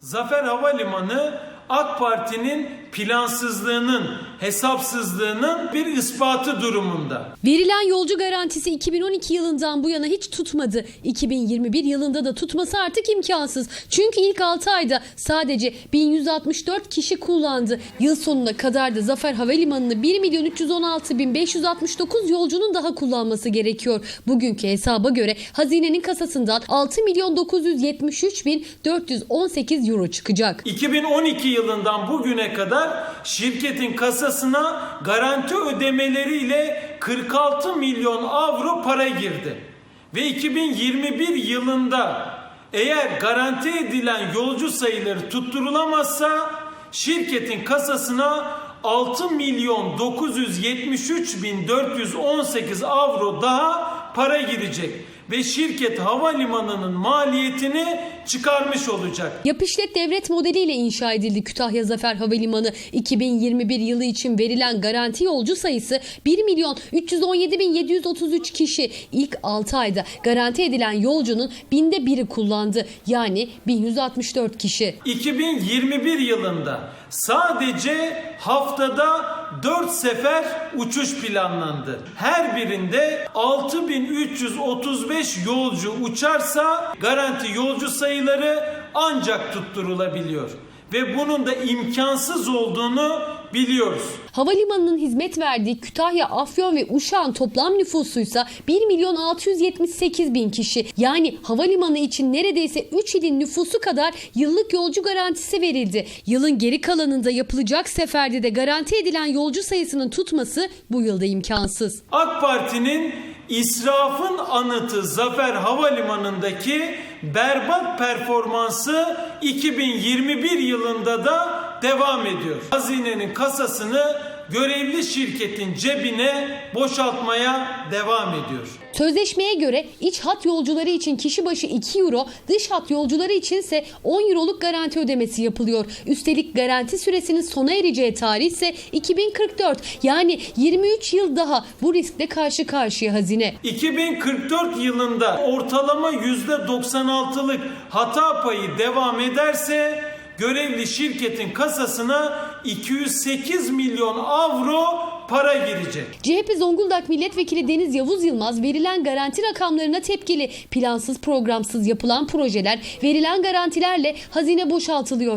Zafer Havalimanı AK Parti'nin plansızlığının, hesapsızlığının bir ispatı durumunda. Verilen yolcu garantisi 2012 yılından bu yana hiç tutmadı. 2021 yılında da tutması artık imkansız. Çünkü ilk 6 ayda sadece 1164 kişi kullandı. Yıl sonuna kadar da Zafer Havalimanı'nı 1 milyon 316 bin 569 yolcunun daha kullanması gerekiyor. Bugünkü hesaba göre hazinenin kasasından 6 milyon 973 bin 418 euro çıkacak. 2012 yılından bugüne kadar şirketin kasasına garanti ödemeleriyle 46 milyon avro para girdi. Ve 2021 yılında eğer garanti edilen yolcu sayıları tutturulamazsa şirketin kasasına 6 milyon 973 bin 418 avro daha para girecek ve şirket havalimanının maliyetini çıkarmış olacak. Yap işlet devlet modeliyle inşa edildi Kütahya Zafer Havalimanı. 2021 yılı için verilen garanti yolcu sayısı 1 milyon 317 bin 733 kişi. İlk 6 ayda garanti edilen yolcunun binde biri kullandı. Yani 1164 kişi. 2021 yılında sadece haftada 4 sefer uçuş planlandı. Her birinde 6335 yolcu uçarsa garanti yolcu sayıları ancak tutturulabiliyor. Ve bunun da imkansız olduğunu biliyoruz. Havalimanının hizmet verdiği Kütahya, Afyon ve Uşak'ın toplam nüfusuysa 1 milyon 678 bin kişi. Yani havalimanı için neredeyse 3 ilin nüfusu kadar yıllık yolcu garantisi verildi. Yılın geri kalanında yapılacak seferde de garanti edilen yolcu sayısının tutması bu yılda imkansız. AK Parti'nin israfın anıtı Zafer Havalimanı'ndaki berbat performansı 2021 yılında da devam ediyor. Hazinenin kasasını görevli şirketin cebine boşaltmaya devam ediyor. Sözleşmeye göre iç hat yolcuları için kişi başı 2 euro, dış hat yolcuları için ise 10 euroluk garanti ödemesi yapılıyor. Üstelik garanti süresinin sona ereceği tarih ise 2044. Yani 23 yıl daha bu riskle karşı karşıya hazine. 2044 yılında ortalama %96'lık hata payı devam ederse görevli şirketin kasasına 208 milyon avro para girecek. CHP Zonguldak Milletvekili Deniz Yavuz Yılmaz verilen garanti rakamlarına tepkili. Plansız programsız yapılan projeler verilen garantilerle hazine boşaltılıyor.